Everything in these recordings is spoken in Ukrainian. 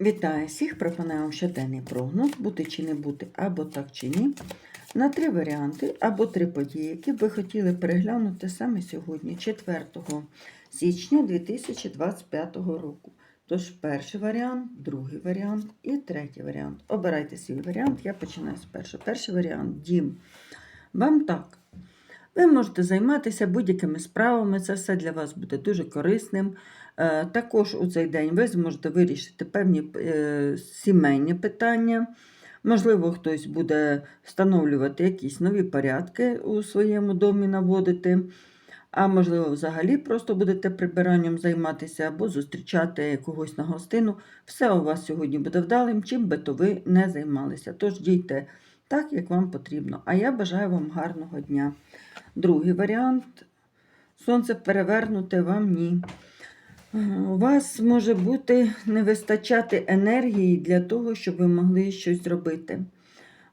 Вітаю всіх! Пропоную вам щоденний прогноз, бути чи не бути, або так чи ні, на три варіанти або три події, які ви хотіли переглянути саме сьогодні, 4 січня 2025 року. Тож, перший варіант, другий варіант і третій варіант. Обирайте свій варіант, я починаю з першого. Перший варіант дім. Вам так. Ви можете займатися будь-якими справами, це все для вас буде дуже корисним. Е, Також у цей день ви зможете вирішити певні е, сімейні питання. Можливо, хтось буде встановлювати якісь нові порядки у своєму домі наводити. А можливо, взагалі просто будете прибиранням займатися або зустрічати когось на гостину. Все у вас сьогодні буде вдалим, чим би то ви не займалися. Тож дійте так, як вам потрібно. А я бажаю вам гарного дня. Другий варіант сонце перевернуте вам ні. У вас може бути не вистачати енергії для того, щоб ви могли щось зробити.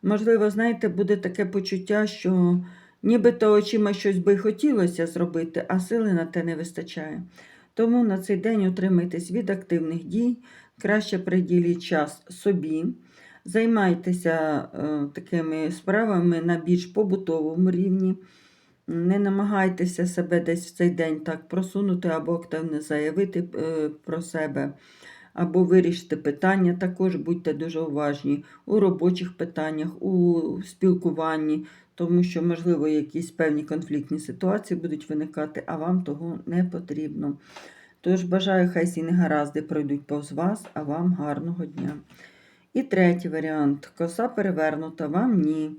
Можливо, знаєте, буде таке почуття, що нібито очима щось би хотілося зробити, а сили на те не вистачає. Тому на цей день утримайтесь від активних дій, краще приділіть час собі, займайтеся е, такими справами на більш побутовому рівні. Не намагайтеся себе десь в цей день так просунути або активно заявити е, про себе, або вирішити питання. Також будьте дуже уважні у робочих питаннях, у спілкуванні, тому що, можливо, якісь певні конфліктні ситуації будуть виникати, а вам того не потрібно. Тож бажаю, хай всі негаразди пройдуть повз вас, а вам гарного дня. І третій варіант коса перевернута, вам ні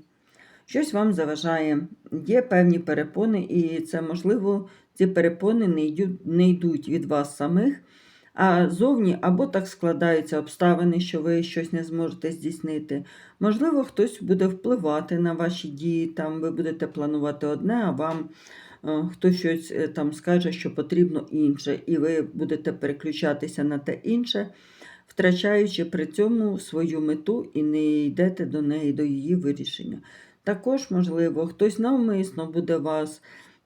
щось вам заважає. Є певні перепони, і це, можливо, ці перепони не йдуть, не йдуть від вас самих, а зовні або так складаються обставини, що ви щось не зможете здійснити. Можливо, хтось буде впливати на ваші дії, там ви будете планувати одне, а вам. е, Хтось щось е, там скаже, що потрібно інше, і ви будете переключатися на те інше, втрачаючи при цьому свою мету і не йдете до неї, до її вирішення. Також, можливо, хтось навмисно буде вас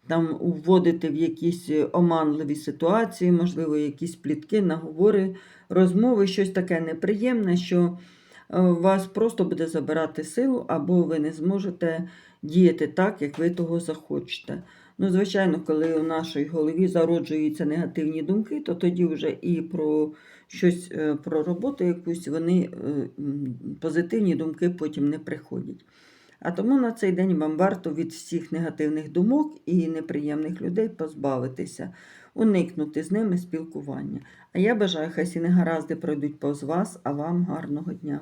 там вводити в якісь оманливі ситуації, можливо, якісь плітки, наговори, розмови, щось таке неприємне, що е, вас просто буде забирати силу, або ви не зможете діяти так, як ви того захочете. Ну, звичайно, коли у нашій голові зароджуються негативні думки, то тоді вже і про щось е, про роботу якусь вони позитивні думки потім не приходять. А тому на цей день вам варто від всіх негативних думок і неприємних людей позбавитися, уникнути з ними спілкування. А я бажаю, хай всі негаразди пройдуть повз вас, а вам гарного дня.